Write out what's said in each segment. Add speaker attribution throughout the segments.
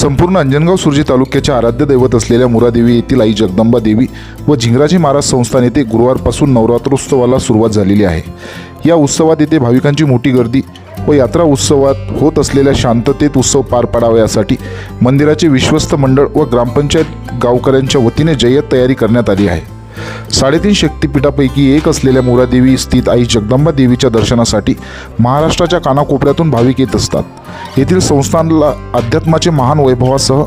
Speaker 1: संपूर्ण अंजनगाव सुरजी तालुक्याच्या आराध्य दैवत असलेल्या मुरादेवी येथील आई जगदंबा देवी व झिंगराजी महाराज संस्थान येथे गुरुवारपासून नवरात्रोत्सवाला सुरुवात झालेली आहे. या उत्सवात येथे भाविकांची मोठी गर्दी व यात्रा उत्सवात होत असलेल्या शांततेत उत्सव पार पाडावा यासाठी मंदिराचे विश्वस्त मंडळ व ग्रामपंचायत गावकऱ्यांच्या वतीने जय्यत तयारी करण्यात आली आहे. साडेतीन शक्तिपीठापैकी एक असलेल्या मुरादेवी स्थित आई जगदंबा देवीच्या दर्शनासाठी महाराष्ट्राच्या कानाकोपऱ्यातून भाविक येत असतात. येथील संस्थानला अध्यात्माचे महान वैभवासह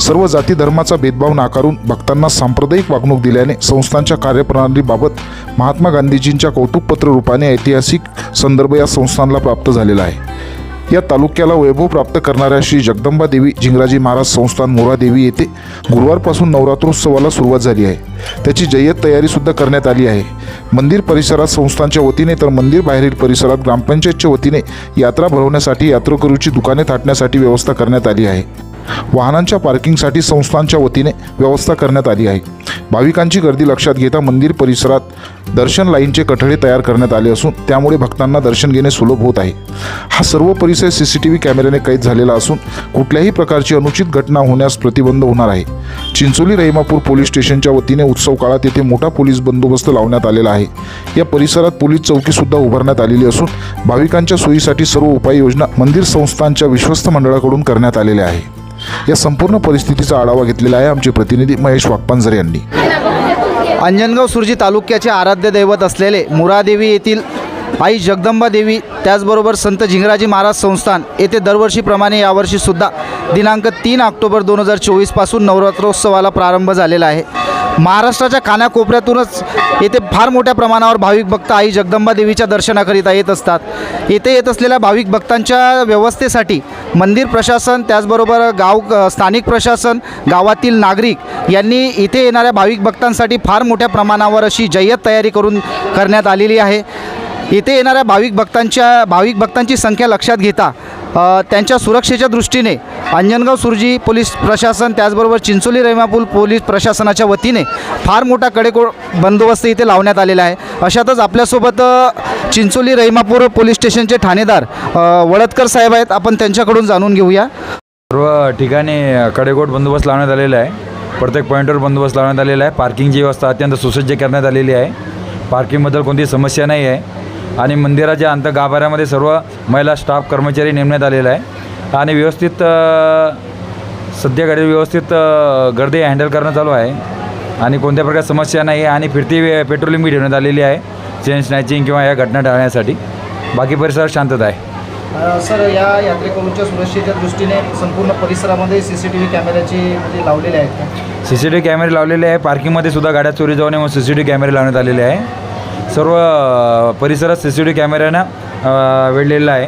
Speaker 1: सर्व जाती धर्माचा भेदभाव नाकारून भक्तांना सांप्रदायिक वागणूक दिल्याने संस्थांच्या कार्यप्रणालीबाबत महात्मा गांधीजींच्या कौतुकपत्र रूपाने ऐतिहासिक संदर्भ या संस्थानला प्राप्त झालेला आहे. या तालुक्याला वैभव प्राप्त करणाऱ्या श्री जगदंबा देवी जिंगराजी महाराज संस्थान मोरादेवी येथे गुरुवारपासून नवरात्रोत्सवाला सुरुवात झाली आहे. त्याची जय्यत तयारीसुद्धा करण्यात आली आहे. मंदिर परिसरात संस्थांच्या वतीने तर मंदिर बाहेरील परिसरात ग्रामपंचायतच्या वतीने यात्रा भरवण्यासाठी यात्रेकरूची दुकाने थाटण्यासाठी व्यवस्था करण्यात आली आहे. वाहनांच्या पार्किंगसाठी संस्थांच्या वतीने व्यवस्था करण्यात आली आहे. भाविकांची गर्दी लक्षात घेता मंदिर परिसरात दर्शन लाईनचे कठडे तयार करण्यात आले असून त्यामुळे भक्तांना दर्शन घेणे सुलभ होत आहे. हा सर्व परिसर सी सी टी व्ही कॅमेऱ्याने कैद झालेला असून कुठल्याही प्रकारची अनुचित घटना होण्यास प्रतिबंध होणार आहे. चिंचोली रहिमापूर पोलीस स्टेशनच्या वतीने उत्सव काळात येथे मोठा पोलीस बंदोबस्त लावण्यात आलेला आहे. या परिसरात पोलीस चौकीसुद्धा उभारण्यात आलेली असून भाविकांच्या सोयीसाठी सर्व उपाययोजना मंदिर संस्थांच्या विश्वस्त मंडळाकडून करण्यात आलेल्या आहे या संपूर्ण परिस्थितीचा आढावा घेतलेला आहे आमचे प्रतिनिधी महेश वाकपांजरे यांनी.
Speaker 2: अंजनगाव सुरजी तालुक्याचे आराध्य दैवत असलेले मुरादेवी येथील आई जगदंबा देवी त्याचबरोबर संत झिंगराजी महाराज संस्थान येथे दरवर्षीप्रमाणे यावर्षीसुद्धा दिनांक तीन ऑक्टोबर दोन हजार चोवीसपासून नवरात्रोत्सवाला प्रारंभ झालेला आहे. महाराष्ट्राच्या कानाकोपऱ्यातूनच येथे फार मोठ्या प्रमाणावर भाविक भक्त आई जगदंबा देवीच्या दर्शनाकरिता येत असतात. येथे येत असलेल्या भाविक भक्तांच्या व्यवस्थेसाठी मंदिर प्रशासन त्याचबरोबर गाव स्थानिक प्रशासन गावातील नागरिक यांनी इथे येणाऱ्या भाविक भक्तांसाठी फार मोठ्या प्रमाणावर अशी जय्यत तयारी करून करण्यात आलेली आहे. इथे येणाऱ्या भाविक भक्तांच्या भाविक भक्तांची संख्या लक्षात घेता त्यांच्या सुरक्षेच्या दृष्टीने अंजनगाव सुरजी पोलीस प्रशासन त्याचबरोबर चिंचोली रहिमापूल पोलीस प्रशासनाच्या वतीने फार मोठा कडेकोड बंदोबस्त इथे लावण्यात आलेला आहे. अशातच आपल्यासोबत चिंचोली रहिमापूर पोलीस स्टेशनचे ठाणेदार वळदकर साहेब आहेत. आपण त्यांच्याकडून जाणून घेऊया.
Speaker 3: सर्व ठिकाणी कडेकोट बंदोबस्त लावण्यात आलेला आहे. प्रत्येक पॉईंटवर बंदोबस्त लावण्यात आलेला आहे. पार्किंगची व्यवस्था अत्यंत सुसज्ज करण्यात आलेली आहे. पार्किंगबद्दल कोणती समस्या नाही आहे. आणि मंदिराच्या अंत गाभाऱ्यामध्ये सर्व महिला स्टाफ कर्मचारी नेमण्यात आलेला आहे. आणि व्यवस्थित अ, सध्या घडी व्यवस्थित गर्दी हँडल करणं चालू आहे. आणि कोणत्या प्रकार समस्या नाही आहे आणि फिरती वे- पेट्रोलिंग बी ठेवण्यात आलेली आहे. चेन स्नॅचिंग किंवा या घटना टाळण्यासाठी. बाकी परिसरात शांतता आहे.
Speaker 2: सर या यात्रेकरूंच्या सुरक्षेच्या दृष्टीने संपूर्ण परिसरामध्ये सी सी टी व्ही कॅमेऱ्याची म्हणजे लावलेले आहेत
Speaker 3: सी सी टी व्ही कॅमेरे लावलेले आहे. पार्किंगमध्ये सुद्धा गाड्या चोरी जाऊ नये म्हणून सी सी टी व्ही कॅमेरे लावण्यात आलेले आहे. सर्व परिसरात सी सी टी व्ही कॅमेऱ्यानं वेढलेला आहे.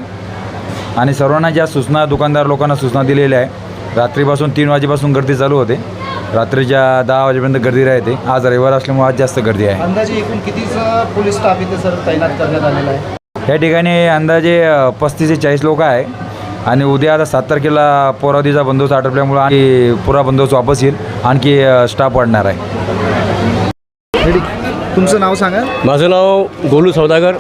Speaker 3: आणि सर्वांना ज्या सूचना दुकानदार लोकांना सूचना दिलेल्या आहे रात्रीपासून तीन वाजेपासून गर्दी चालू होते. रात्रीच्या दहा वाजेपर्यंत गर्दी राहते आज रविवार असल्यामुळे आज जास्त गर्दी आहे.
Speaker 2: अंदाजे एकूण कितीचा पोलीस स्टाफ इथे सर तैनात करण्यात आलेला आहे?
Speaker 3: या ठिकाणी अंदाजे पस्तीस ते चाळीस लोक आहे. आणि उद्या आता सात तारखेला पोरावधीचा बंदोबस्त आटोपल्यामुळं आणखी पुरा बंदोबस्त वापस येईल. आणखी स्टाफ वाढणार आहे.
Speaker 2: तुमचं नाव सांगा.
Speaker 4: माझं नाव गोलू सौदागर.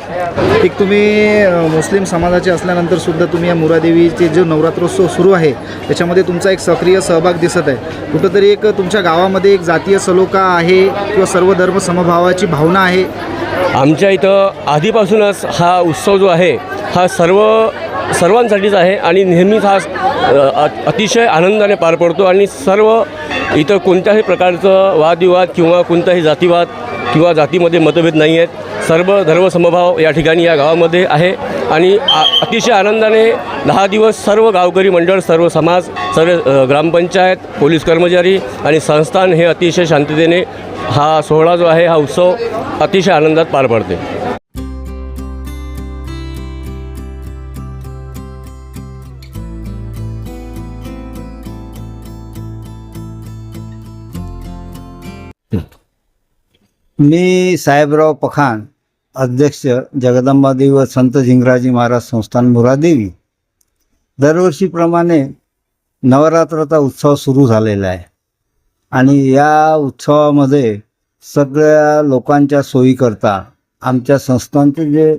Speaker 2: एक तुम्ही मुस्लिम समाजाचे असल्यानंतर सुद्धा तुम्ही या मुरादेवीचे जो नवरात्रोत्सव सुरू आहे त्याच्यामध्ये तुमचा एक सक्रिय सहभाग दिसत आहे. कुठंतरी एक तुमच्या गावामध्ये एक जातीय सलोखा आहे किंवा सर्व धर्म समभावाची भावना आहे?
Speaker 4: आमच्या इथं आधीपासूनच हा उत्सव जो आहे हा सर्व सर्वांसाठीच आहे आणि नेहमीच हा अतिशय आनंदाने पार पडतो आणि सर्व इथं कोणत्याही प्रकारचं वादविवाद किंवा कोणताही जातीवाद किंवा जातीमध्ये मतभेद नाही आहेत. सर्व धर्मसमभाव या ठिकाणी या गावामध्ये आहे आणि आ- अतिशय आनंदाने दहा दिवस सर्व गावकरी मंडळ सर्व समाज सर्व ग्रामपंचायत पोलीस कर्मचारी आणि संस्थान हे अतिशय शांततेने हा सोहळा जो आहे हा उत्सव अतिशय आनंदात पार पडते.
Speaker 5: मी साहेबराव पखान अध्यक्ष जगदंबादेवी व संत झिंगराजी महाराज संस्थान मुरादेवी. दरवर्षीप्रमाणे नवरात्राचा उत्सव सुरू झालेला आहे. आणि या उत्सवामध्ये सगळ्या लोकांच्या सोयीकरता आमच्या संस्थांचे जे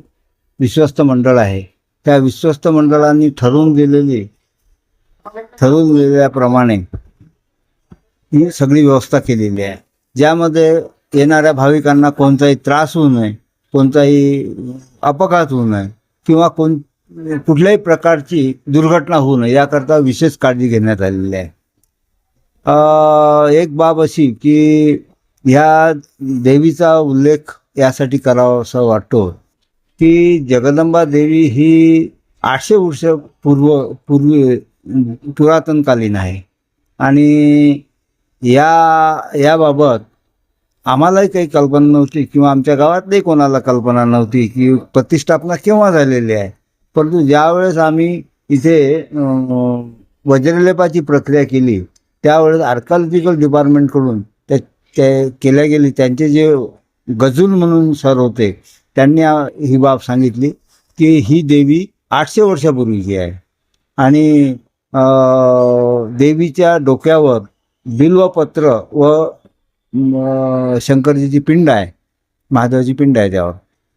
Speaker 5: विश्वस्त मंडळ आहे त्या विश्वस्त मंडळांनी ठरवून दिलेली ठरवलेल्याप्रमाणे ही सगळी व्यवस्था केलेली आहे. ज्यामध्ये येणाऱ्या भाविकांना कोणताही त्रास होऊ नये कोणताही अपघात होऊ नये किंवा कोण कुठल्याही प्रकारची दुर्घटना होऊ नये याकरता विशेष काळजी घेण्यात आलेली आहे. एक बाब अशी की ह्या देवीचा उल्लेख यासाठी करावा असं वाटतो की जगदंबा देवी ही आठशे वर्ष पूर्व पूर्वी पुरातनकालीन आहे. आणि या याबाबत आम्हालाही काही कल्पना नव्हती किंवा आमच्या गावातही कोणाला कल्पना नव्हती की प्रतिष्ठापना केव्हा झालेली आहे. परंतु ज्यावेळेस आम्ही इथे वज्रलेपाची प्रक्रिया केली त्यावेळेस आर्कॉलॉजिकल डिपार्टमेंटकडून त्या ते केल्या गेली. त्यांचे जे गजूल म्हणून सर होते त्यांनी ही बाब सांगितली की ही देवी आठशे वर्षापूर्वीची आहे. आणि देवीच्या डोक्यावर बिल्वपत्र व शंकरजीची पिंड आहे महादेवाची पिंड आहे त्यावर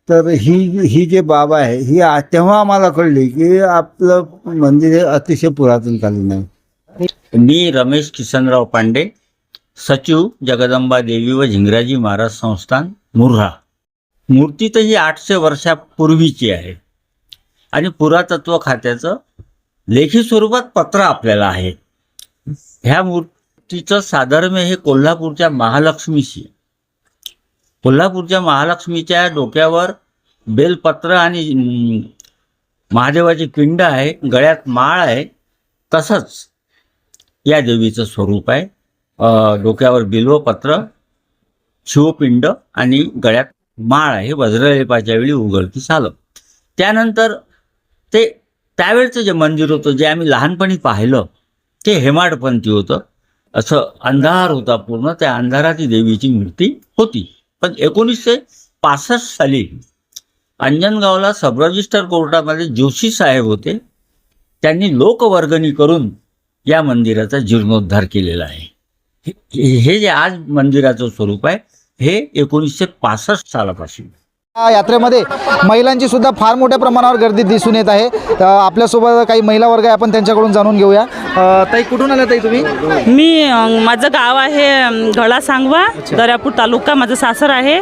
Speaker 5: तर ही ही जे बाब आहे ही तेव्हा आम्हाला कळली की आपलं मंदिर हे अतिशय पुरातनकालीन आहे.
Speaker 6: मी रमेश किसनराव पांडे सचिव जगदंबा देवी व झिंगराजी महाराज संस्थान मुर्हा. मूर्ती तर ही आठशे वर्षापूर्वीची आहे. आणि पुरातत्व खात्याचं लेखी स्वरूपात पत्र आपल्याला आहे. ह्या तिचं साधर्म्य हे कोल्हापूरच्या महालक्ष्मीशी. कोल्हापूरच्या महालक्ष्मीच्या डोक्यावर बेलपत्र आणि महादेवाची पिंड आहे गळ्यात माळ आहे तसंच या देवीचं स्वरूप आहे. डोक्यावर बिल्वपत्र शिवपिंड आणि गळ्यात माळ आहे. वज्रलेपाच्या वेळी उघडकीस आलं. त्यानंतर ते त्यावेळचं जे मंदिर होतं जे आम्ही लहानपणी पाहिलं ते हेमाडपंथी होतं. असं अंधार होता पूर्ण त्या अंधाराची देवीची मूर्ती होती. पण एकोणीसशे पासष्ट साली अंजनगावला सब रजिस्टर कोर्टामध्ये जोशी साहेब होते. त्यांनी लोकवर्गणी करून या मंदिराचा जीर्णोद्धार केलेला आहे. हे हे जे आज मंदिराचं स्वरूप आहे हे एकोणीसशे पासष्ट सालापासून.
Speaker 2: या यात्रेमध्ये महिलांची सुद्धा फार मोठ्या प्रमाणावर गर्दी दिसून येत आहे. तर आपल्यासोबत काही महिला वर्ग आहे आपण त्यांच्याकडून जाणून घेऊया. अ, ताई कुठून आल्या ताई तुम्ही?
Speaker 7: मी अं, माझं गाव आहे अं, सांगवा दर्यापूर तालुका. माझं सासर आहे.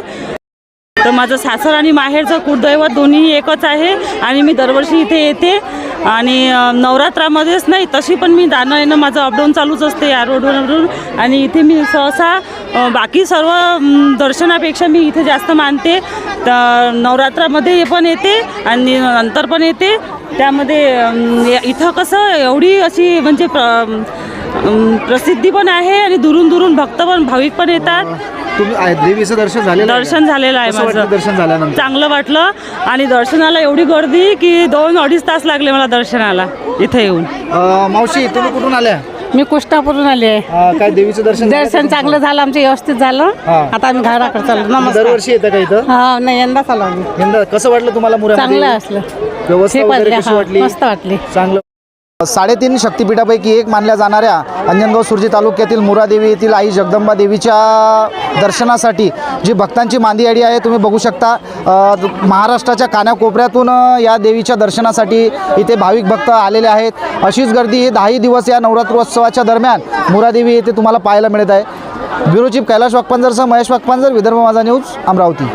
Speaker 7: तर माझं सासर आणि माहेरचं कुलदैवत दोन्ही एकच आहे. आणि मी दरवर्षी इथे येते. आणि अं, नवरात्रामध्येच नाही तशी पण मी जाणं येणं माझं अपडाऊन चालूच असते या रोडवरून आणि इथे मी सहसा बाकी सर्व दर्शनापेक्षा मी इथे जास्त मानते. तर नवरात्रामध्ये पण येते आणि नंतर पण येते. त्यामध्ये इथं कसं एवढी अशी म्हणजे प्र प्रसिद्धी पण आहे आणि दुरून दुरून भक्त पण भाविक पण येतात.
Speaker 2: देवीचं दर्शन झालेलं?
Speaker 7: दर्शन झालेलं आहे माझं.
Speaker 2: दर्शन झाल्यानंतर?
Speaker 7: चांगलं वाटलं आणि दर्शनाला एवढी गर्दी की दोन अडीच तास लागले मला दर्शनाला इथे येऊन.
Speaker 2: मावशी तुम्ही कुठून आल्या?
Speaker 8: मी कुष्टापूरून आली आहे.
Speaker 2: काय देवीचं दर्शन
Speaker 8: दर्शन चांगलं झालं आमचं व्यवस्थित झालं.
Speaker 2: हा.
Speaker 8: आता आम्ही घराकडे चाललो? नमस्कार.
Speaker 2: दरवर्षी येतं का इथं?
Speaker 8: हा नाही यंदाच आलो आम्ही.
Speaker 2: यंदा? कसं वाटलं तुम्हाला
Speaker 8: चांगलं असलं.
Speaker 2: व्यवस्था वगैरे
Speaker 8: पडले
Speaker 2: कशी
Speaker 8: हा
Speaker 2: वाटली?
Speaker 8: मस्त वाटली.
Speaker 2: चांगलं साडेतीन शक्तिपीठापैकी एक मानल्या जाणाऱ्या अंजनगाव सुरजी तालुक्यातील मुरादेवी येथील आई जगदंबा देवीच्या दर्शनासाठी जी भक्तांची मांदियाडी आहे तुम्ही बघू शकता. महाराष्ट्राच्या कानाकोपऱ्यातून या देवीच्या दर्शनासाठी इथे भाविक भक्त आलेले आहेत. अशीच गर्दी ही दहाही दिवस या नवरात्रोत्सवाच्या दरम्यान मुरादेवी येथे तुम्हाला पाहायला मिळत आहे. ब्युरो चीफ कैलाश वाकपांजरसह महेश वाकपांजर विदर्भ माझा न्यूज अमरावती.